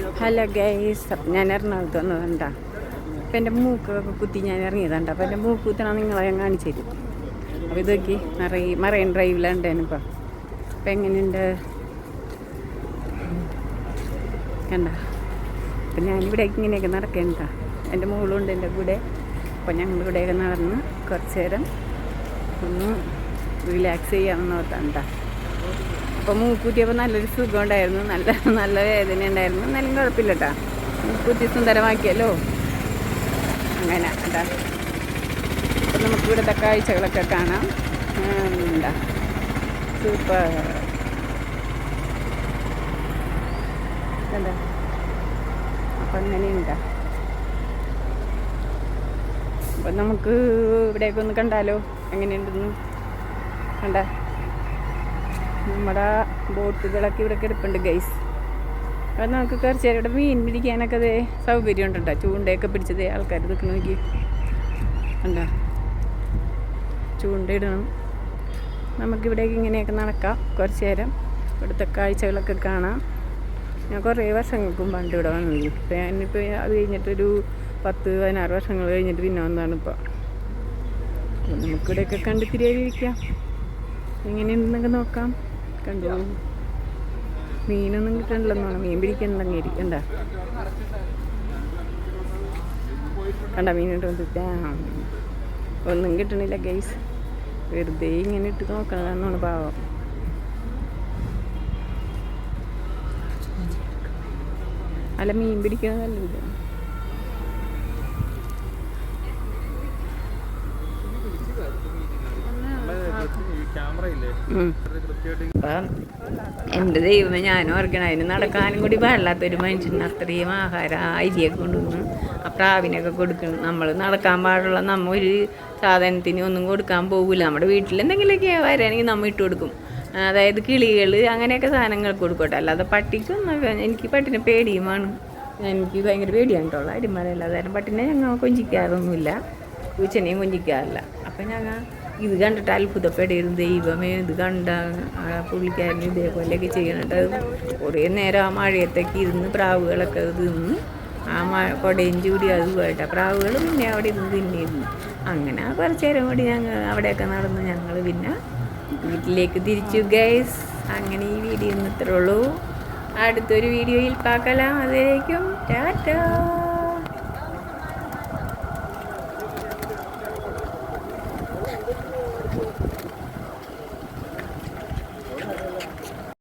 Hello guys ഞാൻ എറണാകുളത്ത് വന്നതുണ്ടാ അപ്പം എന്റെ മൂക്കൊക്കെ കുത്തി ഞാൻ ഇറങ്ങിയതുണ്ട്. അപ്പം എന്റെ മൂക്ക് കുത്തണം നിങ്ങളെ ഞാൻ കാണിച്ചു തരും. അപ്പോൾ ഇതൊക്കെ മറൈ മറൈൻ ഡ്രൈവിലുണ്ട് ഇപ്പം. അപ്പം എങ്ങനെയുണ്ട്? കണ്ട? അപ്പം ഞാനിവിടെ ഇങ്ങനെയൊക്കെ നടക്കേണ്ട എന്റെ മോളുണ്ട് എന്റെ കൂടെ. അപ്പം ഞങ്ങൾ ഇവിടെയൊക്കെ നടന്ന് കുറച്ച് നേരം ഒന്ന് റിലാക്സ് ചെയ്യാമെന്ന് ഓർത്താണ്ട. അപ്പോൾ മൂക്കുത്തിയപ്പോൾ നല്ലൊരു സുഖം ഉണ്ടായിരുന്നു. നല്ല നല്ല വേദന ഉണ്ടായിരുന്നു. എന്നാലും കുഴപ്പമില്ല കേട്ടോ മൂക്കുത്തി സുന്ദരമാക്കിയല്ലോ. അങ്ങനെ എന്താ അപ്പം നമുക്ക് ഇവിടുത്തെ കാഴ്ചകളൊക്കെ കാണാം. എന്താ? സൂപ്പർ. എന്താ? അപ്പം അങ്ങനെയുണ്ടാ. അപ്പം നമുക്ക് ഇവിടെയൊക്കെ ഒന്ന് കണ്ടാലോ? എങ്ങനെയുണ്ടെന്ന്? കണ്ട? നമ്മുടെ ബോട്ടുകളൊക്കെ ഇവിടെ കിടപ്പുണ്ട് ഗൈസ് അപ്പം നമുക്ക് കുറച്ച് ഇവിടെ മീൻ പിടിക്കാനൊക്കെ അതേ സൗകര്യം ഉണ്ട് കേട്ടോ ചൂണ്ടയൊക്കെ പിടിച്ചതേ ആൾക്കാർ നിൽക്കണ നോക്കി കണ്ട? ചൂണ്ടയിടണം നമുക്കിവിടേക്ക് ഇങ്ങനെയൊക്കെ നടക്കാം കുറച്ച് നേരം. ഇവിടുത്തെ കാഴ്ചകളൊക്കെ കാണാം. ഞാൻ കുറേ വർഷങ്ങൾക്ക് മുമ്പാണ് ഇവിടെ വന്നത്. ഇപ്പം ഞാനിപ്പോൾ അത് കഴിഞ്ഞിട്ടൊരു പത്ത് പതിനാറ് വർഷങ്ങൾ കഴിഞ്ഞിട്ട് പിന്നെ വന്നതാണ് ഇപ്പോൾ നമുക്കിവിടെയൊക്കെ കണ്ട് തിരിയാതിരിക്കാം എങ്ങനെയുണ്ടെന്നൊക്കെ നോക്കാം. കണ്ടു. മീനൊന്നും കിട്ടണില്ലെന്നാണ് മീൻ പിടിക്കണ്ടെങ്കിൽ ഇരിക്കണ്ട. കണ്ട മീൻ കിട്ടുന്നത് ഒന്നും കിട്ടണില്ല ഗൈസ് വെറുതെ ഇങ്ങനെ ഇട്ട് നോക്കണതാണെന്നാണ് പാവം. അല്ല മീൻ പിടിക്കണതല്ല നല്ലത് എന്റെ ദൈവമേ ഞാനും ഓർക്കണം അതിന് നടക്കാനും കൂടി പാടില്ലാത്തൊരു മനുഷ്യന് അത്രയും ആഹാരം ആ അരിയൊക്കെ കൊണ്ടുവന്ന് ആ പ്രാവിനൊക്കെ കൊടുക്കണം. നമ്മൾ നടക്കാൻ പാടുള്ള നമ്മ ഒരു സാധനത്തിന് ഒന്നും കൊടുക്കാൻ പോകില്ല നമ്മുടെ വീട്ടിൽ എന്തെങ്കിലുമൊക്കെ വരാണെങ്കിൽ നമ്മൾ ഇട്ട് കൊടുക്കും. അതായത് കിളികൾ അങ്ങനെയൊക്കെ സാധനങ്ങൾ കൊടുക്കട്ടെ. അല്ലാതെ പട്ടിക്കൊന്നും എനിക്ക് പട്ടിനെ പേടിയുമാണ് എനിക്ക് ഭയങ്കര പേടിയാണ് കേട്ടോ അരിമാരല്ലാതെ പട്ടിനെ ഞങ്ങൾ കൊഞ്ചിക്കാറൊന്നുമില്ല. പൂച്ചനെയും കൊഞ്ചിക്കാറില്ല. അപ്പം ഞങ്ങൾ ഇത് കണ്ടിട്ട് അത്ഭുതപ്പെടരുത് ദൈവമേ ഇത് കണ്ട ആ പുള്ളിക്കാരൻ ഇതേപോലെയൊക്കെ ചെയ്യണത് കുറേ നേരം ആ മഴയത്തേക്ക് ഇരുന്ന് പ്രാവുകളൊക്കെ തിന്ന്. ആ മഴ കൊടയും ചൂടി അതുമായിട്ട് പ്രാവുകൾ പിന്നെ അവിടെ ഇരുന്ന് തിന്നിരുന്നു. അങ്ങനെ കുറച്ച് നേരം കൂടി ഞങ്ങൾ അവിടെയൊക്കെ നടന്ന് ഞങ്ങൾ പിന്നെ വീട്ടിലേക്ക് തിരിച്ചു. ഗൈസ് അങ്ങനെ ഈ വീഡിയോ ഇന്ന് ഇത്രയുള്ളൂ അടുത്തൊരു വീഡിയോയിൽ പാക്കലാം. അതിലേക്കും ടാറ്റാ.